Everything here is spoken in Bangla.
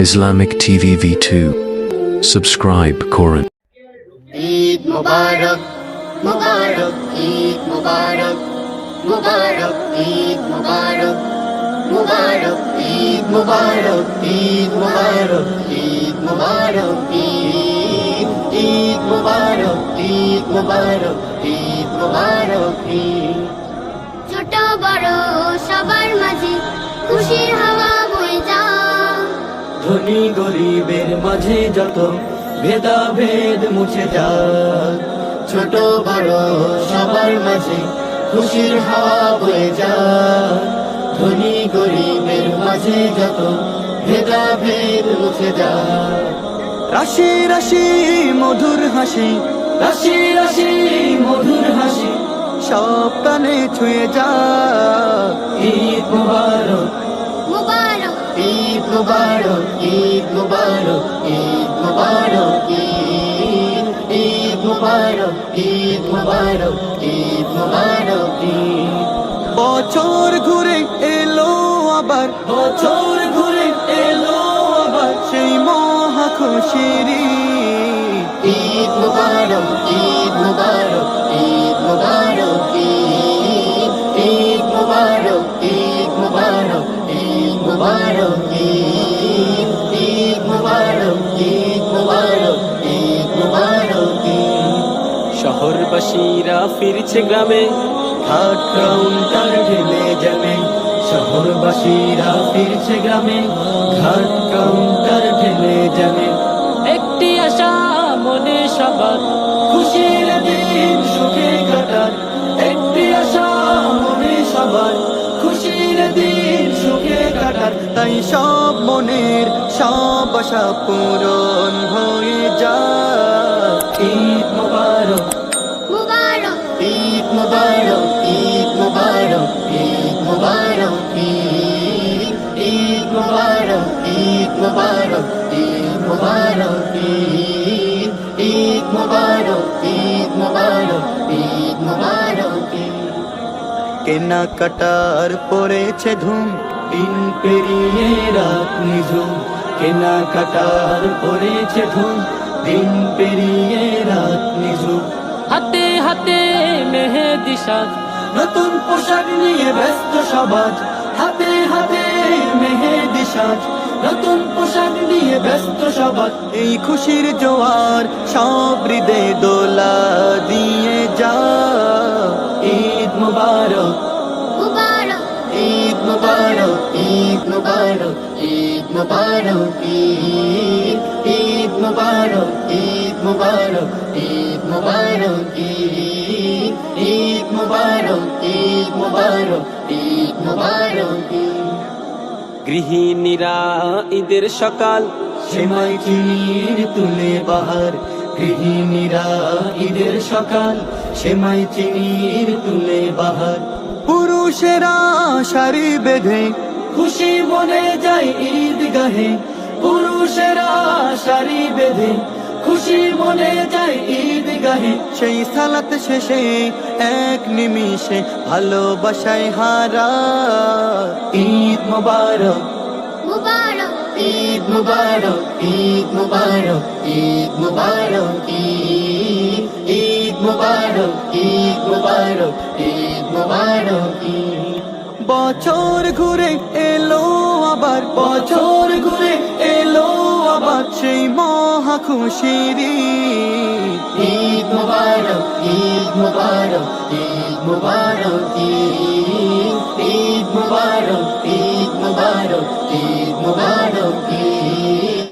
Islamic TV V2. Subscribe Quran. Eid মুবারক মুবারক ঈদ মুবারক মুবারক ঈদ মুবারক মুবারক ঈদ মুবারক ঈদ মুবারক ঈদ মুবারক ঈদ ঈদ মুবারক ঈদ মুবারক ঈদ মুবারক ঈদ ছোট বড় সবার মাঝে খুশির হাওয়া বয়ে যা ধনী গরিবের মাঝে যত ভেদাভেদ মুছে যায় ছোট, বড় সবার মাঝে খুশির হাওয়া বয়ে যায় ধনী গরিবের মাঝে যত ভেদাভেদ মুছে যায় রাশি রাশি, মধুর হাসি। রাশি রাশি, মধুর হাসি। সব কানে ছুঁয়ে যায় ঈদ মুবারক মুবারক ঈদ মুবারক ঈদ মুবারক ঈদ ঈদ মুবারক ঈদ মুবারক ঈদ মুবারক ঈদ। বছর ঘুরে এলো আবার বছর ঘুরে এলো আবার। সেই মহা খুশির শহরবাসীরা ফিরছে গ্রামে। ঘাট কাউন্টার ঢেলে যাবে। শহরবাসীরা ফিরছে গ্রামে। ঘাট কাউন্টার ঢেলে যাবে। একটি আশা মনে সবার। খুশির দিন সুখে কাটার। একটি আশা মনে সবার। খুশির দিন সুখে কাটার। তাই সব মনের সব আশা পূরণ হয়ে যায়। মুবারক মুবারক মুবারক মুবারক মুবারক মুবারক মুবারক মুবারক মুবারক। কেনা কাটার পড়েছে ধুম, দিন পেরিয়ে রাত নিঝুম। কেনা কাটার পড়েছে ধুম, দিন পেরিয়ে রাত নিঝুম। হাতে হাতে মেহেদি সাজ। নতুন পোশাক নিয়ে ব্যস্ত সমাজ। হাতে হাতে মেহেদি সাজ। নতুন পোশাক নিয়ে ব্যস্ত সমাজ। এই খুশির জোয়ার সব হৃদয়ে দোলা দিয়ে যা। ঈদ মুবারক। মুবারক। ঈদ মুবারক ঈদ মুবারক ঈদ মুবারক ঈদ ঈদ। মুবারক ঈদ মুবারক ঈদ মুবারক ঈদ ঈদ মুবারক ঈদ মুবারক ঈদ মুবারক। গৃহিণীরা ঈদের সকাল। সেমাই চিনির তুলে বাহার। গৃহিণীরা ঈদের সকাল। সেমাই চিনির তুলে বাহার। পুরুষেরা শাড়ি বেঁধে খুশি মনে যায় ঈদ গাহে পুরুষেরা শাড়ি বেঁধে খুশি মনে যায় ঈদ গাহে সেই সালাত শেষে এক নিমিষে ভালোবাসায় হারা। ঈদ মুবারক। মুবারক। ঈদ মুবারক ঈদ মুবারক ঈদ মুবারক ঈদ। ঈদ মুবারক ঈদ মুবারক ঈদ মুবারক ঈদ। বছর ঘুরে এলো আবার। বছর ঘুরে সেই মহা খুশির ঈদ। মুবারক ঈদ মুবারক ঈদ মুবারক ঈদ মুবারক ঈদ মুবারক ঈদ মুবারক, ঈদ।